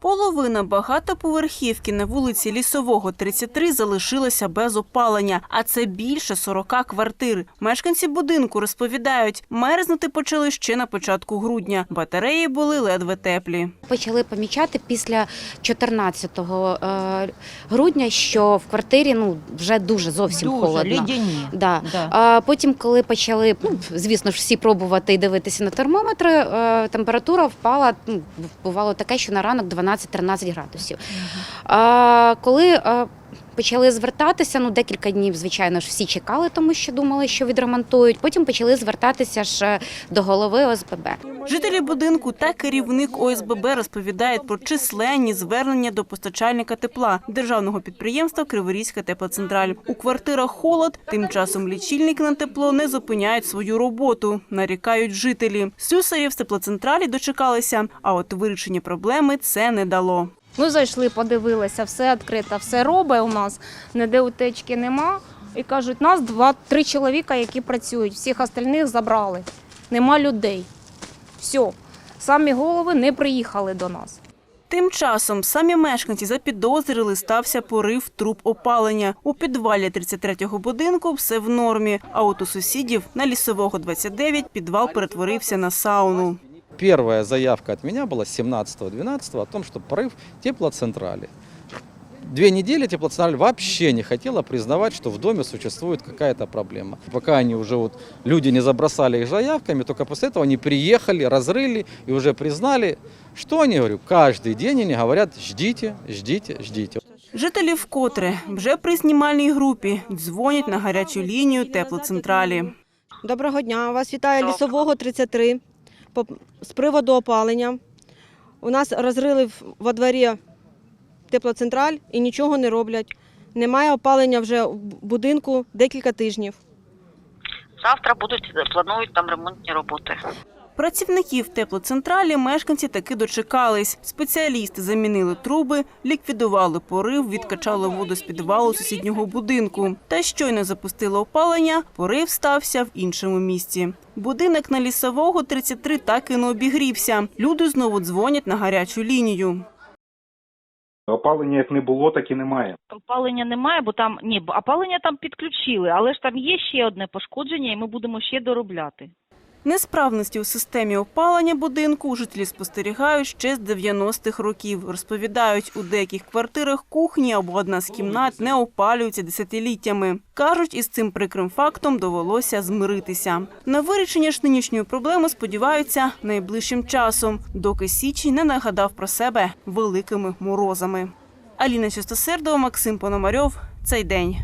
Половина багатоповерхівки на вулиці Лісового, 33 залишилася без опалення, а це більше 40 квартир. Мешканці будинку розповідають, мерзнути почали ще на початку грудня. Батареї були ледве теплі. Почали помічати після 14 е, грудня, що в квартирі ну вже дуже зовсім Дуже холодно. ледяні. Да. Да. А потім, коли почали, ну звісно ж, всі пробувати і дивитися на термометри, е, температура впала. Ну бувало таке, що на ранок 12-13 градусів. Коли почали звертатися, ну декілька днів, звичайно ж, всі чекали, тому що думали, що відремонтують. Потім почали звертатися ж е, до голови ОСББ. Жителі будинку та керівник ОСББ розповідають про численні звернення до постачальника тепла державного підприємства Криворізька теплоцентраль. У квартирах холод. Тим часом лічильники на тепло не зупиняють свою роботу. Нарікають жителі. Слюсарів з теплоцентралі дочекалися, а от вирішення проблеми це не дало. Ми зайшли, подивилися, все відкрито, все робить у нас, ніде утечки нема. І кажуть, нас два-три чоловіка, які працюють, всіх остальних забрали. Нема людей. Все. Самі голови не приїхали до нас. Тим часом самі мешканці запідозрили, стався порив труб опалення. У підвалі 33-го будинку все в нормі, а от у сусідів на лісового 29 підвал перетворився на сауну Первая заявка от меня была 17-12 о том, что порыв теплоцентрали. Две недели теплоцентраль вообще не хотела признавать, что в доме существует какая-то проблема. Пока они уже вот, люди не забросали их заявками, только после этого они приехали, разрыли и уже признали, что они, говорю, каждый день они говорят, ждите, ждите, ждите. Жителі вкотре вже при знімальній групі дзвонять на гарячу лінію теплоцентралі. Доброго дня, вас вітає лісового 33 По- з приводу опалення. У нас розрили во дворі теплоцентраль і нічого не роблять. Немає опалення вже в будинку декілька тижнів. Завтра будуть планують там ремонтні роботи. Працівників теплоцентралі мешканці таки дочекались. Спеціалісти замінили труби, ліквідували порив, відкачали воду з підвалу сусіднього будинку. Та щойно запустили опалення, порив стався в іншому місці. Будинок на лісового 33 так і не обігрівся. Люди знову дзвонять на гарячу лінію. Опалення як не було, так і немає. Опалення немає, бо там ні, бо опалення там підключили, але ж там є ще одне пошкодження, і ми будемо ще доробляти. Несправності у системі опалення будинку жителі спостерігають ще з 90-х років. Розповідають, у деяких квартирах кухні або одна з кімнат не опалюються десятиліттями. Кажуть, із цим прикрим фактом довелося змиритися. На вирішення ж нинішньої проблеми сподіваються найближчим часом, доки січень не нагадав про себе великими морозами. Аліна Чистосердова, Максим Пономарьов. Цей день.